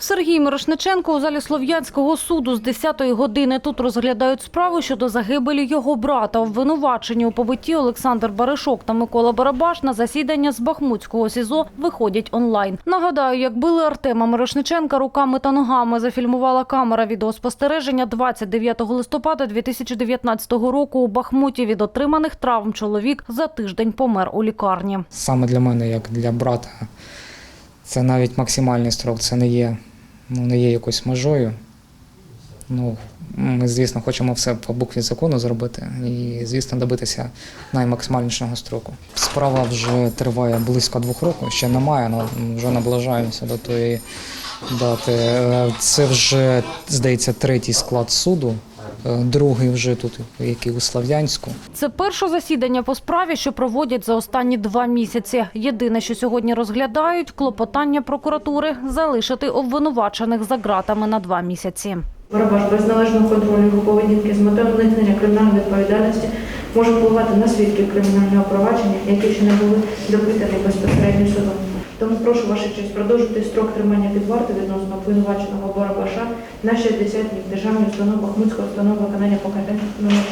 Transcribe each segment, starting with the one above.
Сергій Мирошниченко у залі Слов'янського суду з 10-ї години. Тут розглядають справу щодо загибелі його брата. Обвинувачені у побитті Олександр Баришок та Микола Барабаш на засідання з Бахмутського СІЗО виходять онлайн. Нагадаю, як били Артема Мирошниченка руками та ногами, зафільмувала камера відеоспостереження 29 листопада 2019 року у Бахмуті. Від отриманих травм чоловік за тиждень помер у лікарні. Саме для мене, як для брата, це навіть максимальний строк, це не є, ну, не є якоюсь межою. Ну, ми, звісно, хочемо все по букві закону зробити і, звісно, добитися наймаксимальнішого строку. Справа вже триває близько двох років, ще немає, але вже наближаємося до тої дати. Е, Це вже, здається, третій склад суду, другий вже тут, який у Слов'янську. Це перше засідання по справі, що проводять за останні два місяці. Єдине, що сьогодні розглядають, клопотання прокуратури залишити обвинувачених за ґратами на два місяці. Барабаш без належного контролю його поведінки з метою уникнення кримінальної відповідальності може впливати на свідків кримінального провадження, які ще не були допитані безпосередньо судом. Тому прошу ваша честь продовжити строк тримання під вартою відносно обвинуваченого Барабаша на 60 днів державної установи Бахмутського установи виконання номер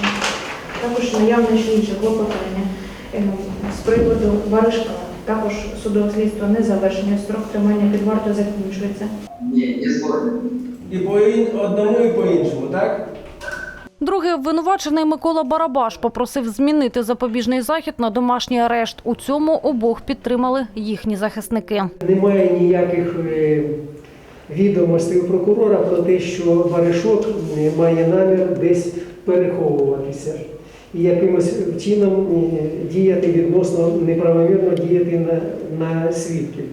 Також наявне ще інше клопотання е, з приводу Баришка. Також судове слідство не завершення, строк тримання під вартою закінчується. Ні, не згоден. І по ін- одному, і по іншому, так? Другий обвинувачений Микола Барабаш попросив змінити запобіжний захід на домашній арешт. У цьому обох підтримали їхні захисники. Немає ніяких е, відомостей у прокурора про те, що Баришок має намір десь переховуватися і якимось чином е, діяти відносно неправомірно діяти на, на свідків.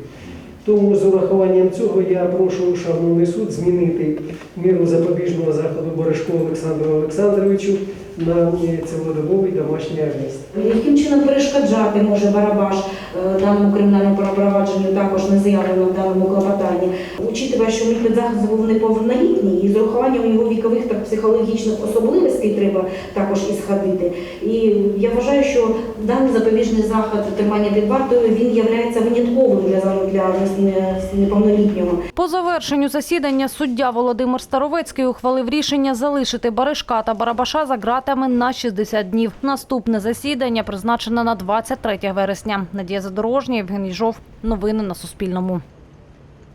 Тому з урахуванням цього я прошу шановний суд змінити міру запобіжного заходу Баришку Олександру Олександровичу на е, цілодобовий домашній арест. Яким чином перешкоджати може Барабаш е, даному кримінальному провадженню, також не заявлено в даному клопотанні, учитывая, що мій підзахист був неповнолітній, і з урахуванням його вікових та психологічних особливостей треба також ісходити. І я вважаю, що даний запобіжний заход тримання під вартою він є винятковим для, для неповнолітнього. По завершенню засідання суддя Володимир Старовецький ухвалив рішення залишити Баришка та Барабаша за ґратами на 60 днів. Наступне засідання призначено на 23 вересня. Надія Задорожня, Євгеній Жов. Новини на Суспільному.